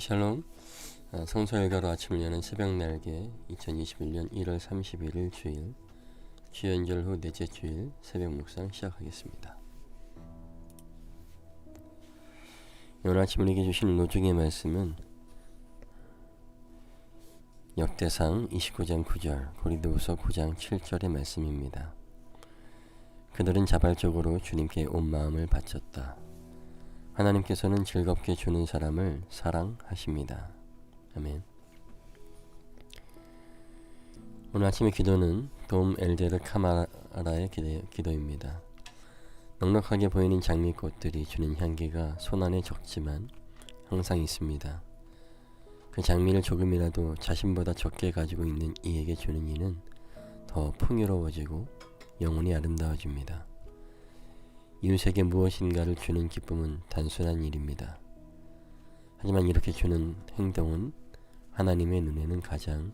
샬롬 아, 성서일가로 아침을 여는 새벽 날개 2021년 1월 31일 주일 주연절 후 넷째 주일 새벽 묵상 시작하겠습니다. 오늘 아침 우리에게 주신 노중의 말씀은 역대상 29장 9절 고린도후서 9장 7절의 말씀입니다. 그들은 자발적으로 주님께 온 마음을 바쳤다. 하나님께서는 즐겁게 주는 사람을 사랑하십니다. 아멘. 오늘 아침의 기도는 돔 엘데르 카마라의 기도, 기도 입니다. 넉넉하게 보이는 장미꽃들이 주는 향기가 손안에 적지만 항상 있습니다. 그 장미를 조금이라도 자신보다 적게 가지고 있는 이에게 주는 이는 더 풍요로워지고 영혼이 아름다워집니다. 이웃에게 무엇인가를 주는 기쁨은 단순한 일입니다. 하지만 이렇게 주는 행동은 하나님의 눈에는 가장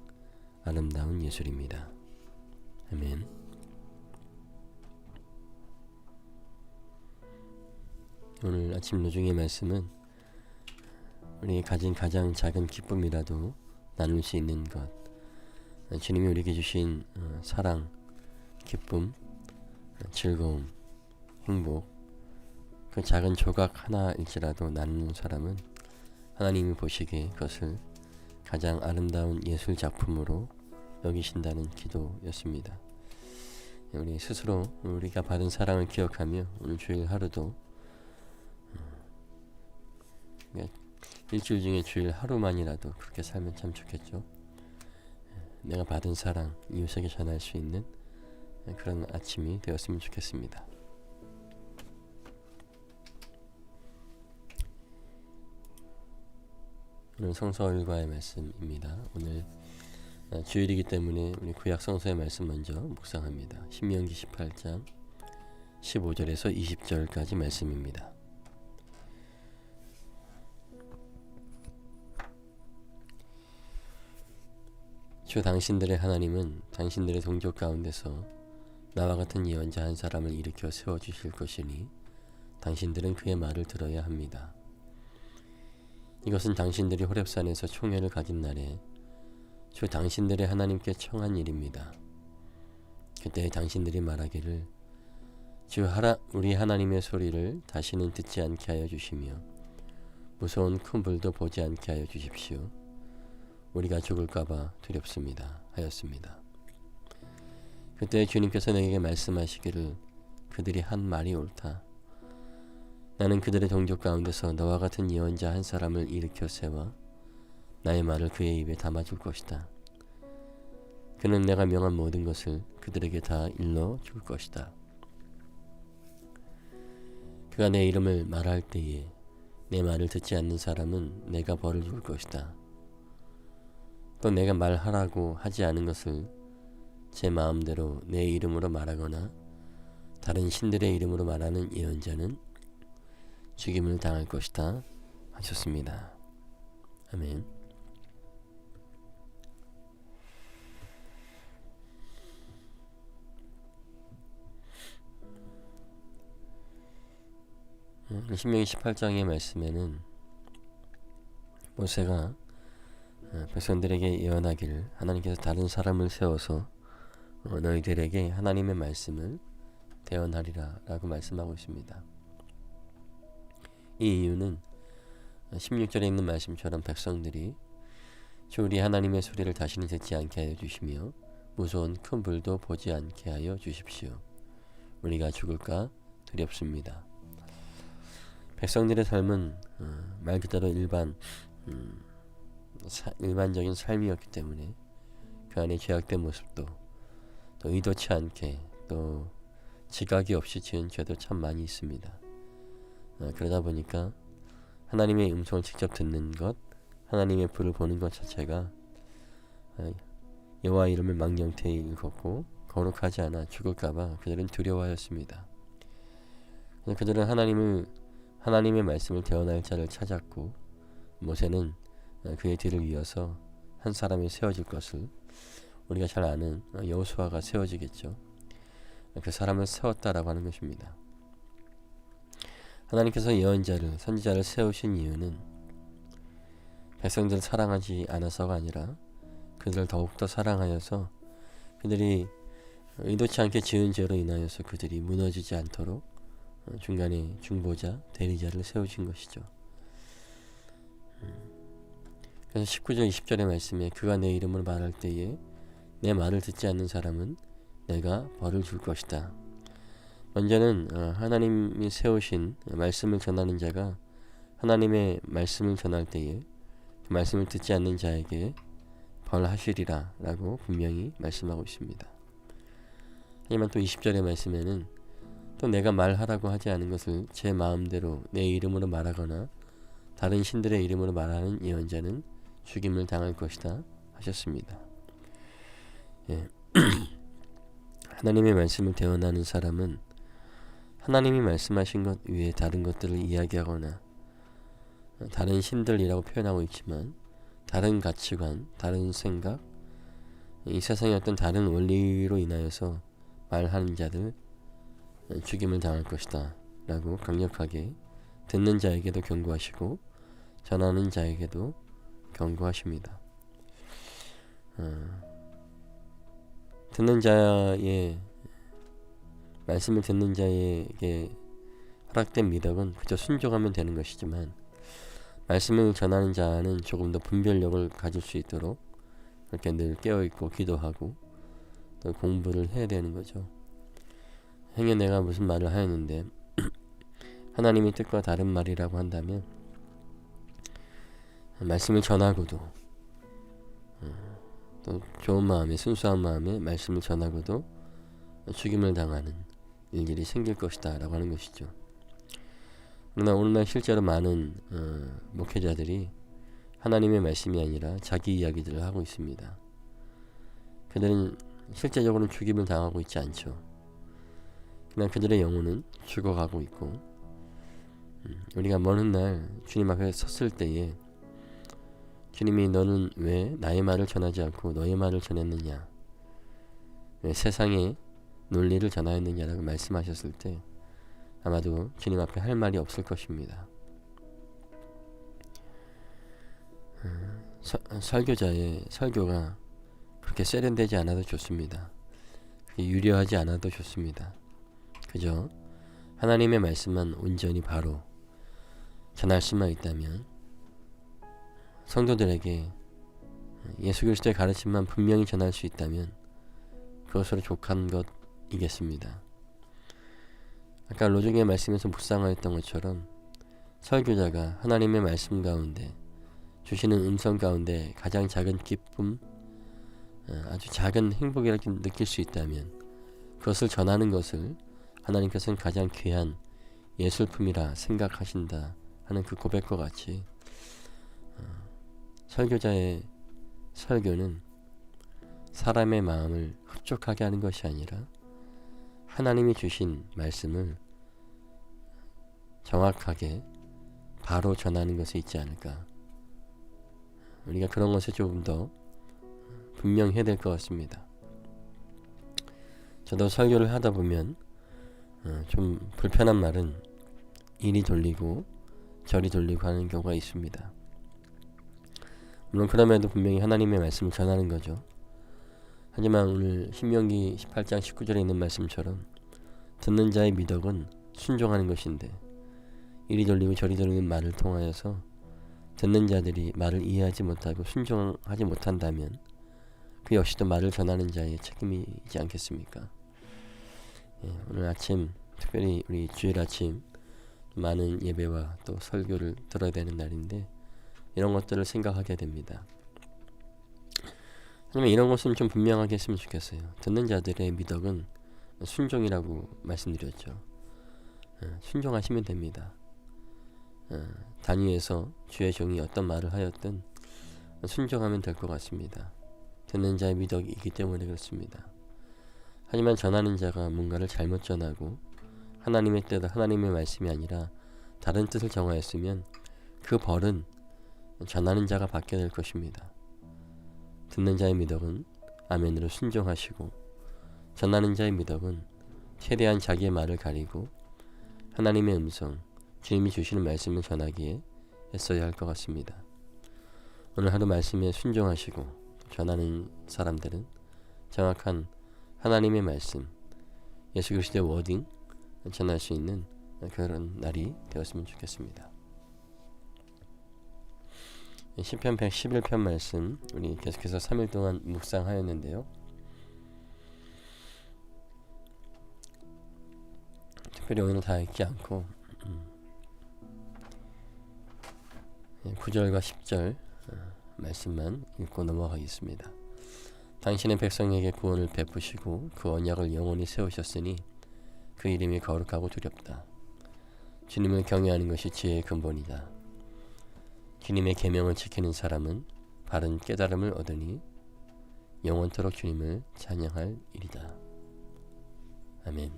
아름다운 예술입니다. 아멘. 오늘 아침 노중의 말씀은 우리가 가진 가장 작은 기쁨이라도 나눌 수 있는 것, 주님이 우리에게 주신 어, 사랑, 기쁨, 어, 즐거움, 행복, 그 작은 조각 하나일지라도 나누는 사람은 하나님이 보시기에 그것을 가장 아름다운 예술 작품으로 여기신다는 기도였습니다. 우리 스스로 우리가 받은 사랑을 기억하며 오늘 주일 하루도 어, 일주일 중에 주일 하루만이라도 그렇게 살면 참 좋겠죠. 내가 받은 사랑 이웃에게 전할 수 있는 그런 아침이 되었으면 좋겠습니다. 오늘 성서 일과의 말씀입니다. 오늘 어, 주일이기 때문에 우리 구약 성서의 말씀 먼저 묵상합니다. 신명기 18장 15절에서 20절까지 말씀입니다. 주 당신들의 하나님은 당신들의 동족 가운데서 나와 같은 예언자 한 사람을 일으켜 세워 주실 것이니 당신들은 그의 말을 들어야 합니다. 이것은 당신들이 호렙산에서 총회를 가진 날에 주 당신들의 하나님께 청한 일입니다. 그때 당신들이 말하기를 주 하라 우리 하나님의 소리를 다시는 듣지 않게 하여 주시며 무서운 큰 불도 보지 않게 하여 주십시오. 우리가 죽을까봐 두렵습니다. 하였습니다. 그때 주님께서 내게 말씀하시기를 그들이 한 말이 옳다. 나는 그들의 동족 가운데서 너와 같은 예언자 한 사람을 일으켜 세워 나의 말을 그의 입에 담아줄 것이다. 그는 내가 명한 모든 것을 그들에게 다 일러 줄 것이다. 그가 내 이름을 말할 때에 내 말을 듣지 않는 사람은 내가 벌을 줄 것이다. 또 내가 말하라고 하지 않은 것을 제 마음대로 내 이름으로 말하거나 다른 신들의 이름으로 말하는 예언자는 죽임을 당할 것이다 하셨습니다. 아멘. 음, 신명기 18장의 말씀에는 모세가 어, 백성들에게 예언하기를 하나님께서 다른 사람을 세워서 어, 너희들에게 하나님의 말씀을 대언하리라 라고 말씀하고 있습니다. 이 이유는 16절에 있는 말씀처럼 백성들이 주 우리 하나님의 소리를 다시는 듣지 않게 하여 주시며 무서운 큰 불도 보지 않게 하여 주십시오. 우리가 죽을까 두렵습니다. 백성들의 삶은 어, 말 그대로 일반 음, 사- 일반적인 삶이었기 때문에 그 안에 죄악된 모습도 또 의도치 않게 또 지각이 없이 지은 죄도 참 많이 있습니다. 어, 그러다 보니까 하나님의 음성을 직접 듣는 것, 하나님의 불을 보는 것 자체가 어, 여호와 이름을 망령되이 읽었고 거룩하지 않아 죽을까봐 그들은 두려워하였습니다. 그들은 하나님을 하나님의 말씀을 대언할 자를 찾았고 모세는 어, 그의 뒤를 이어서 한 사람이 세워질 것을 우리가 잘 아는 어, 여호수아가 세워지겠죠. 그 사람을 세웠다라고 하는 것입니다. 하나님께서 예언자를 선지자를 세우신 이유는 백성들을 사랑하지 않아서가 아니라 그들을 더욱더 사랑하여서 그들이 의도치 않게 지은 죄로 인하여서 그들이 무너지지 않도록 어, 중간에 중보자 대리자를 세우신 것이죠. 음. 그래서 19절 20절의 말씀에 그가 내 이름을 말할 때에 내 말을 듣지 않는 사람은 내가 벌을 줄 것이다. 먼저는 어, 하나님이 세우신 말씀을 전하는 자가 하나님의 말씀을 전할 때에 그 말씀을 듣지 않는 자에게 벌하시리라 라고 분명히 말씀하고 있습니다. 하지만 또 20절의 말씀에는 또 내가 말하라고 하지 않은 것을 제 마음대로 내 이름으로 말하거나 다른 신들의 이름으로 말하는 예언자는 죽임을 당할 것이다 하셨습니다. 예. 하나님의 말씀을 대언하는 사람은 하나님이 말씀하신 것 외에 다른 것들을 이야기하거나 다른 신들이라고 표현하고 있지만 다른 가치관, 다른 생각, 이 세상의 어떤 다른 원리로 인하여서 말하는 자들 죽임을 당할 것이다 라고 강력하게 듣는 자에게도 경고하시고 전하는 자에게도 경고하십니다. 어, 듣는 자의 말씀을 듣는 자에게 허락된 미덕은 그저 순종하면 되는 것이지만 말씀을 전하는 자는 조금 더 분별력을 가질 수 있도록 그렇게 늘 깨어 있고 기도하고 또 공부를 해야 되는 거죠. 행여 내가 무슨 말을 하였는데 하나님의 뜻과 다른 말이라고 한다면 말씀을 전하고도 어, 또 좋은 마음에 순수한 마음에 말씀을 전하고도 죽임을 당하는 일들이 생길 것이다 라고 하는 것이죠. 그러나 오늘날 실제로 많은 어, 목회자들이 하나님의 말씀이 아니라 자기 이야기들을 하고 있습니다. 그들은 실제적으로는 죽임을 당하고 있지 않죠. 그냥 그들의 영혼은 죽어가고 있고 음, 우리가 먼 훗날 주님 앞에 섰을 때에 주님이 너는 왜 나의 말을 전하지 않고 너의 말을 전했느냐 왜 세상의 논리를 전하였느냐라고 말씀하셨을 때 아마도 주님 앞에 할 말이 없을 것입니다. 음, 서, 설교자의 설교가 그렇게 세련되지 않아도 좋습니다. 유려하지 않아도 좋습니다. 그저 하나님의 말씀만 온전히 바로 전할 수만 있다면 성도들에게 예수 그리스도의 가르침만 분명히 전할 수 있다면 그것으로 족한 것 이겠습니다. 아까 로중의 말씀에서 묵상하였던 것처럼 설교자가 하나님의 말씀 가운데 주시는 음성 가운데 가장 작은 기쁨, 어, 아주 작은 행복이라고 느낄 수 있다면 그것을 전하는 것을 하나님께서는 가장 귀한 예술품이라 생각하신다 하는 그 고백과 같이 어, 설교자의 설교는 사람의 마음을 흡족하게 하는 것이 아니라 하나님이 주신 말씀을 정확하게 바로 전하는 것에 있지 않을까. 우리가 그런 것에 조금 더 분명해야 될 것 같습니다. 저도 설교를 하다 보면 어, 좀 불편한 말은 이리 돌리고 저리 돌리고 하는 경우가 있습니다. 물론 그럼에도 분명히 하나님의 말씀을 전하는 거죠. 하지만 오늘 신명기 18장 19절에 있는 말씀처럼 듣는 자의 미덕은 순종하는 것인데 이리 돌리고 저리 돌리는 말을 통하여서 듣는 자들이 말을 이해하지 못하고 순종하지 못한다면 그 역시도 말을 전하는 자의 책임이지 않겠습니까? 예, 오늘 아침 특별히 우리 주일 아침 많은 예배와 또 설교를 들어야 되는 날인데 이런 것들을 생각하게 됩니다. 하지만 이런 것은 좀 분명하게 했으면 좋겠어요. 듣는 자들의 미덕은 순종이라고 말씀드렸죠. 어, 순종하시면 됩니다. 어, 단위에서 주의 종이 어떤 말을 하였든 순종하면 될 것 같습니다. 듣는 자의 미덕이기 때문에 그렇습니다. 하지만 전하는 자가 뭔가를 잘못 전하고 하나님의 뜻, 하나님의 말씀이 아니라 다른 뜻을 정하였으면 그 벌은 전하는 자가 받게 될 것입니다. 듣는 자의 미덕은 아멘으로 순종하시고 전하는 자의 미덕은 최대한 자기의 말을 가리고 하나님의 음성, 주님이 주시는 말씀을 전하기에 애써야 할 것 같습니다. 오늘 하루 말씀에 순종하시고 전하는 사람들은 정확한 하나님의 말씀, 예수 그리스도의 워딩 전할 수 있는 그런 날이 되었으면 좋겠습니다. 시편 111편 말씀 우리 계속해서 3일 동안 묵상하였는데요. 특별히 오늘 다 읽지 않고 9절과 10절 어, 말씀만 읽고 넘어가겠습니다. 당신의 백성에게 구원을 베푸시고 그 언약을 영원히 세우셨으니 그 이름이 거룩하고 두렵다. 주님을 경외하는 것이 지혜의 근본이다. 주님의 계명을 지키는 사람은 바른 깨달음을 얻으니 영원토록 주님을 찬양할 일이다. 아멘.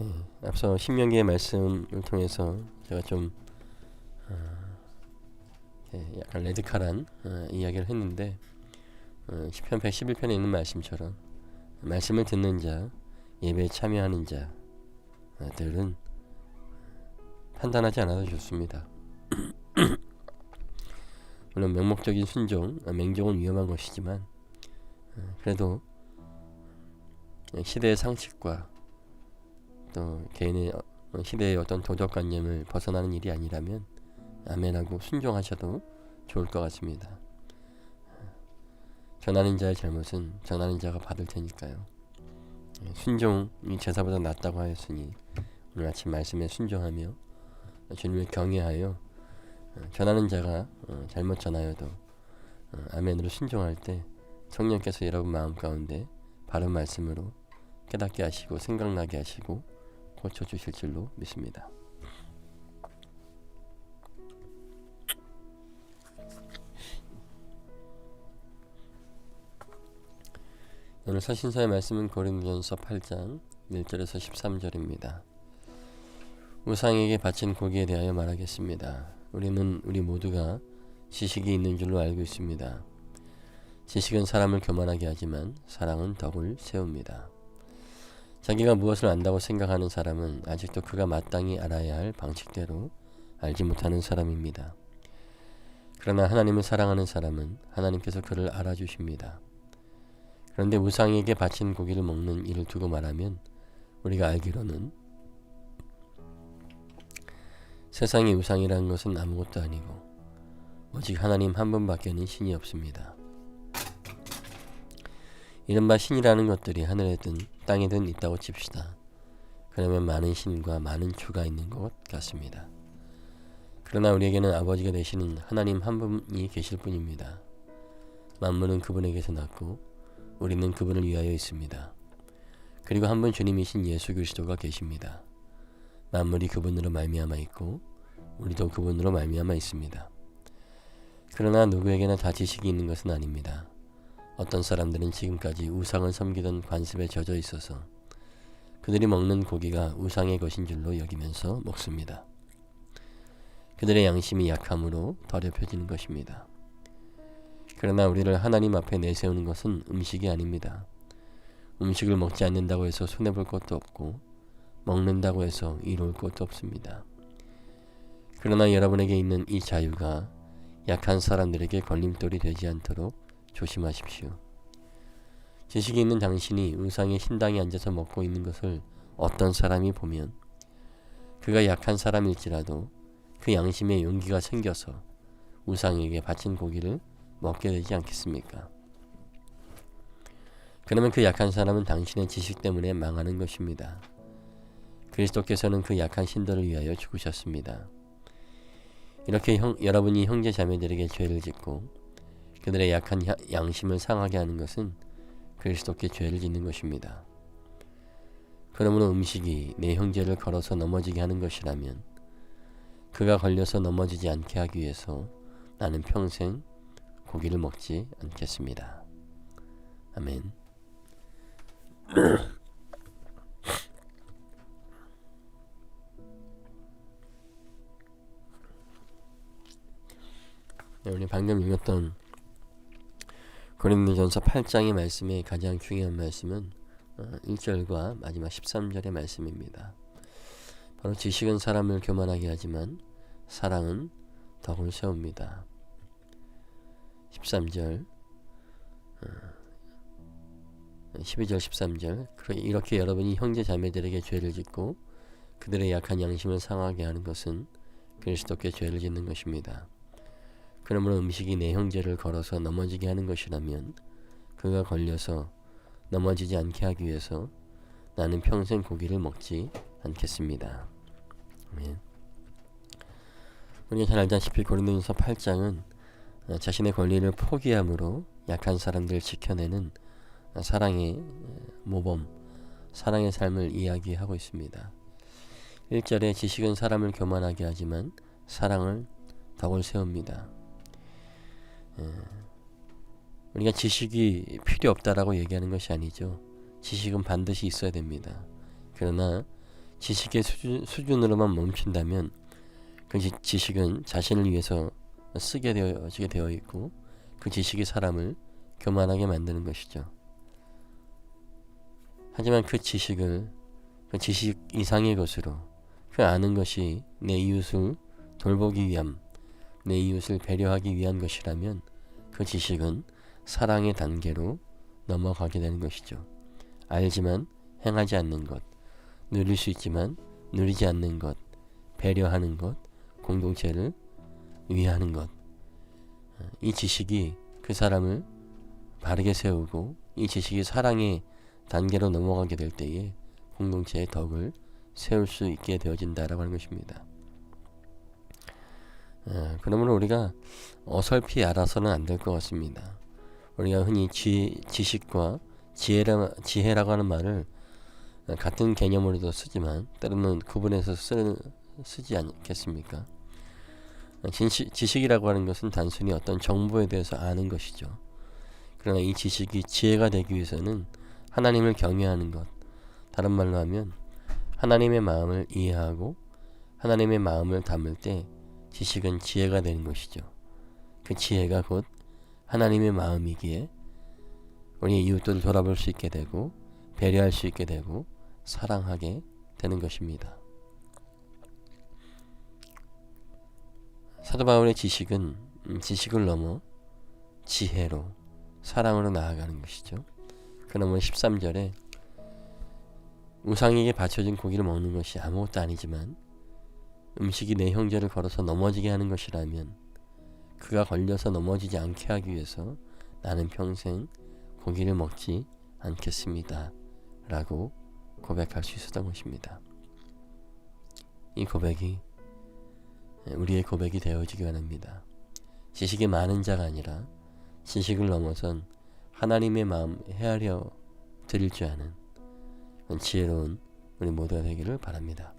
예, 앞서 신명기의 말씀을 통해서 제가 좀 어, 예, 약간 레드칼한 어, 이야기를 했는데 어, 시편 111편에 있는 말씀처럼 말씀을 듣는 자, 예배에 참여하는 자들은 판단하지 않아도 좋습니다. 물론 명목적인 순종, 아, 맹종은 위험한 것이지만 어, 그래도 시대의 상식과 또 개인의 어, 시대의 어떤 도덕관념을 벗어나는 일이 아니라면 아멘하고 순종하셔도 좋을 것 같습니다. 전하는 자의 잘못은 전하는 자가 받을 테니까요. 예, 순종이 제사보다 낫다고 하였으니 오늘 아침 말씀에 순종하며 주님을 경외하여 어, 전하는 자가 어, 잘못 전하여도 아멘으로 순종할 때 성령께서 여러분 마음 가운데 바른 말씀으로 깨닫게 하시고 생각나게 하시고 고쳐 주실 줄로 믿습니다. 오늘 서신서의 말씀은 고린도전서 8장 1절에서 13절입니다. 우상에게 바친 고기에 대하여 말하겠습니다. 우리는 우리 모두가 지식이 있는 줄로 알고 있습니다. 지식은 사람을 교만하게 하지만 사랑은 덕을 세웁니다. 자기가 무엇을 안다고 생각하는 사람은 아직도 그가 마땅히 알아야 할 방식대로 알지 못하는 사람입니다. 그러나 하나님을 사랑하는 사람은 하나님께서 그를 알아주십니다. 그런데 우상에게 바친 고기를 먹는 일을 두고 말하면 우리가 알기로는 세상의 우상이라는 것은 아무것도 아니고 오직 하나님 한 분밖에는 신이 없습니다. 이른바 신이라는 것들이 하늘에든 땅에든 있다고 칩시다. 그러면 많은 신과 많은 주가 있는 것 같습니다. 그러나 우리에게는 아버지가 되시는 하나님 한 분이 계실 뿐입니다. 만물은 그분에게서 났고 우리는 그분을 위하여 있습니다. 그리고 한 분 주님이신 예수 그리스도가 계십니다. 만물이 그분으로 말미암아 있고 우리도 그분으로 말미암아 있습니다. 그러나 누구에게나 다 지식이 있는 것은 아닙니다. 어떤 사람들은 지금까지 우상을 섬기던 관습에 젖어 있어서 그들이 먹는 고기가 우상의 것인 줄로 여기면서 먹습니다. 그들의 양심이 약함으로 더럽혀지는 것입니다. 그러나 우리를 하나님 앞에 내세우는 것은 음식이 아닙니다. 음식을 먹지 않는다고 해서 손해볼 것도 없고 먹는다고 해서 이로울 것도 없습니다. 그러나 여러분에게 있는 이 자유가 약한 사람들에게 걸림돌이 되지 않도록 조심하십시오. 지식이 있는 당신이 우상의 신당에 앉아서 먹고 있는 것을 어떤 사람이 보면 그가 약한 사람일지라도 그 양심에 용기가 생겨서 우상에게 바친 고기를 먹게 되지 않겠습니까? 그러면 그 약한 사람은 당신의 지식 때문에 망하는 것입니다. 그리스도께서는 그 약한 신들을 위하여 죽으셨습니다. 이렇게 형, 여러분이 형제 자매들에게 죄를 짓고 그들의 약한 야- 양심을 상하게 하는 것은 그리스도께 죄를 짓는 것입니다. 그러므로 음식이 내 형제를 걸어서 넘어지게 하는 것이라면 그가 걸려서 넘어지지 않게 하기 위해서 나는 평생 고기를 먹지 않겠습니다. 아멘. 네, 우리 방금 읽었던 고린도전서 8장의 말씀의 가장 중요한 말씀은 어, 1절과 마지막 13절의 말씀입니다. 바로 지식은 사람을 교만하게 하지만 사랑은 덕을 세웁니다. 13절 12절 13절 그러- 이렇게 여러분이 형제 자매들에게 죄를 짓고 그들의 약한 양심을 상하게 하는 것은 그리스도께 죄를 짓는 것입니다. 그러므로 음식이 내 형제를 걸어서 넘어지게 하는 것이라면 그가 걸려서 넘어지지 않게 하기 위해서 나는 평생 고기를 먹지 않겠습니다. 아멘. 우리가 잘 알다시피 고린도전서 8장은 어, 자신의 권리를 포기함으로 약한 사람들을 지켜내는 어, 사랑의 어, 모범, 사랑의 삶을 이야기하고 있습니다. 1절에 지식은 사람을 교만하게 하지만 사랑을 덕을 세웁니다. 예, 우리가 지식이 필요 없다라고 얘기하는 것이 아니죠. 지식은 반드시 있어야 됩니다. 그러나 지식의 수준, 수준으로만 멈춘다면 그 지, 지식은 자신을 위해서 쓰게 되어지게 되어 있고 그 지식이 사람을 교만하게 만드는 것이죠. 하지만 그 지식을 그 지식 이상의 것으로 그 아는 것이 내 이웃을 돌보기 위함, 내 이웃을 배려하기 위한 것이라면 그 지식은 사랑의 단계로 넘어가게 되는 것이죠. 알지만 행하지 않는 것, 누릴 수 있지만 누리지 않는 것, 배려하는 것, 공동체를 위하는 것. 이 지식이 그 사람을 바르게 세우고 이 지식이 사랑의 단계로 넘어가게 될 때에 공동체의 덕을 세울 수 있게 되어진다라고 하는 것입니다. 어, 그러므로 우리가 어설피 알아서는 안 될 것 같습니다. 우리가 흔히 지, 지식과 지혜라, 지혜라고 하는 말을 같은 개념으로도 쓰지만 때로는 구분해서 쓰, 쓰지 않겠습니까? 진시, 지식이라고 하는 것은 단순히 어떤 정보에 대해서 아는 것이죠. 그러나 이 지식이 지혜가 되기 위해서는 하나님을 경외하는 것, 다른 말로 하면 하나님의 마음을 이해하고 하나님의 마음을 담을 때 지식은 지혜가 되는 것이죠. 그 지혜가 곧 하나님의 마음이기에 우리의 이웃들을 돌아볼 수 있게 되고 배려할 수 있게 되고 사랑하게 되는 것입니다. 사도 바울의 지식은 음, 지식을 넘어 지혜로 사랑으로 나아가는 것이죠. 그러면 13절에 우상에게 바쳐진 고기를 먹는 것이 아무것도 아니지만 음식이 내 형제를 걸어서 넘어지게 하는 것이라면 그가 걸려서 넘어지지 않게 하기 위해서 나는 평생 고기를 먹지 않겠습니다. 라고 고백할 수 있었던 것입니다. 이 고백이 우리의 고백이 되어지기 원합니다. 지식이 많은 자가 아니라 지식을 넘어선 하나님의 마음 헤아려 드릴 줄 아는 지혜로운 우리 모두가 되기를 바랍니다.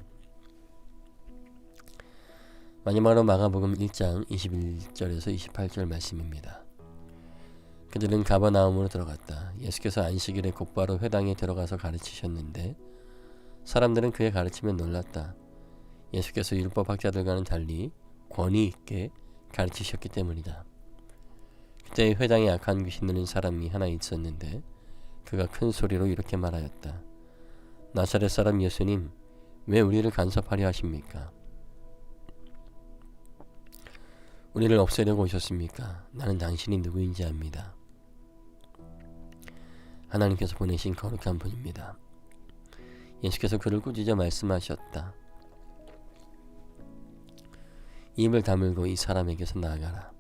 마지막으로 마가복음 1장 21절에서 28절 말씀입니다. 그들은 가버나움으로 들어갔다. 예수께서 안식일에 곧바로 회당에 들어가서 가르치셨는데 사람들은 그의 가르침에 놀랐다. 예수께서 율법 학자들과는 달리 권위 있게 가르치셨기 때문이다. 그때 회당에 악한 귀신 들린 사람이 하나 있었는데 그가 큰 소리로 이렇게 말하였다. 나사렛 사람 예수님, 왜 우리를 간섭하려 하십니까? 우리를 없애려고 오셨습니까? 나는 당신이 누구인지 압니다. 하나님께서 보내신 거룩한 분입니다. 예수께서 그를 꾸짖어 말씀하셨다. 입을 다물고 이 사람에게서 나아가라.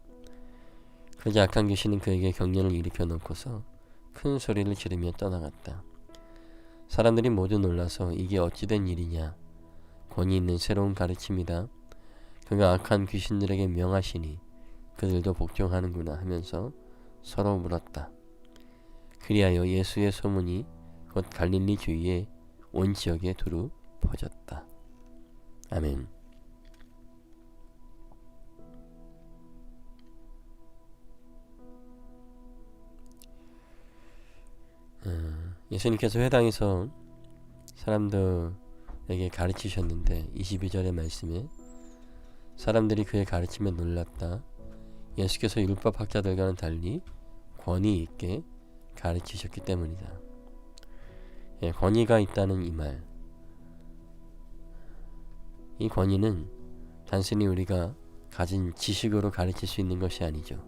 그러자 악한 귀신은 그에게 경련을 일으켜 놓고서 큰 소리를 지르며 떠나갔다. 사람들이 모두 놀라서 이게 어찌된 일이냐? 권위 있는 새로운 가르침이다. 그가 악한 귀신들에게 명하시니 그들도 복종하는구나 하면서 서로 물었다. 그리하여 예수의 소문이 곧 갈릴리 주위의 온 지역에 두루 퍼졌다. 아멘. 어, 예수님께서 회당에서 사람들에게 가르치셨는데 22절의 말씀에 사람들이 그의 가르침에 놀랐다. 예수께서 율법 학자들과는 달리 권위 있게 가르치셨기 때문이다. 예, 권위가 있다는 이 말. 이 권위는 단순히 우리가 가진 지식으로 가르칠 수 있는 것이 아니죠.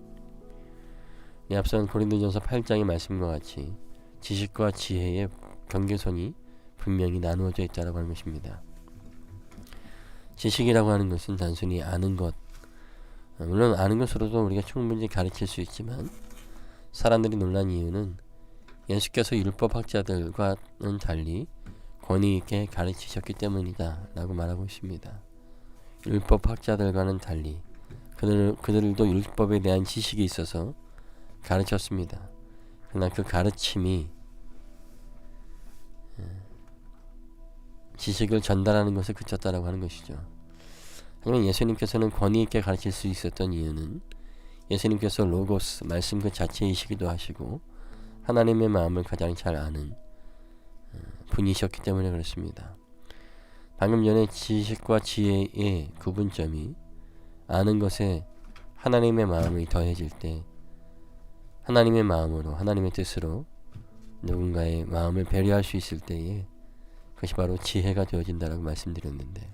이 앞선 고린도전서 8장의 말씀과 같이 지식과 지혜의 경계선이 분명히 나누어져 있다고 하는 것입니다. 지식이라고 하는 것은 단순히 아는 것, 물론 아는 것으로도 우리가 충분히 가르칠 수 있지만 사람들이 놀란 이유는 예수께서 율법 학자들과는 달리 권위 있게 가르치셨기 때문이다 라고 말하고 있습니다. 율법 학자들과는 달리 그들, 그들도 율법에 대한 지식이 있어서 가르쳤습니다. 그러나 그 가르침이 지식을 전달하는 것에 그쳤다라고 하는 것이죠. 하지만 예수님께서는 권위 있게 가르칠 수 있었던 이유는 예수님께서 로고스 말씀 그 자체이시기도 하시고 하나님의 마음을 가장 잘 아는 어, 분이셨기 때문에 그렇습니다. 방금 전에 지식과 지혜의 구분점이 아는 것에 하나님의 마음이 더해질 때 하나님의 마음으로 하나님의 뜻으로 누군가의 마음을 배려할 수 있을 때에 그것이 바로 지혜가 되어진다라고 말씀드렸는데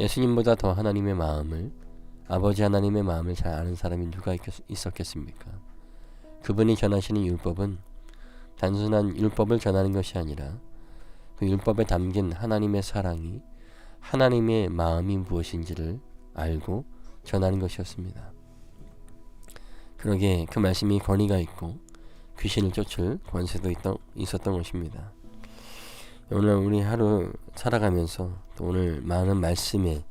예수님보다 더 하나님의 마음을 아버지 하나님의 마음을 잘 아는 사람이 누가 있었겠습니까? 그분이 전하시는 율법은 단순한 율법을 전하는 것이 아니라 그 율법에 담긴 하나님의 사랑이 하나님의 마음이 무엇인지를 알고 전하는 것이었습니다. 그러기에 그 말씀이 권위가 있고 귀신을 쫓을 권세도 있었던 것입니다. 오늘 우리 하루 살아가면서 또 오늘 많은 말씀의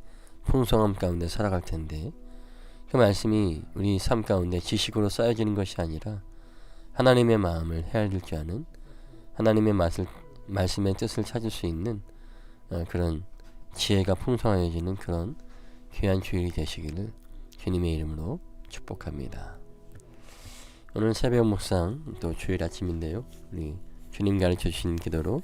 풍성함 가운데 살아갈 텐데 그 말씀이 우리 삶 가운데 지식으로 쌓여지는 것이 아니라 하나님의 마음을 헤아릴 줄 아는 하나님의 맛을 말씀의 뜻을 찾을 수 있는 어, 그런 지혜가 풍성해지는 그런 귀한 주일이 되시기를 주님의 이름으로 축복합니다. 오늘 새벽 묵상 또 주일 아침인데요. 우리 주님 가르쳐 주신 기도로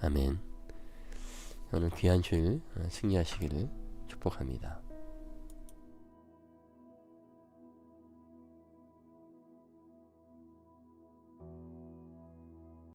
아멘. 오늘 귀한 주일 승리하시기를 축복합니다.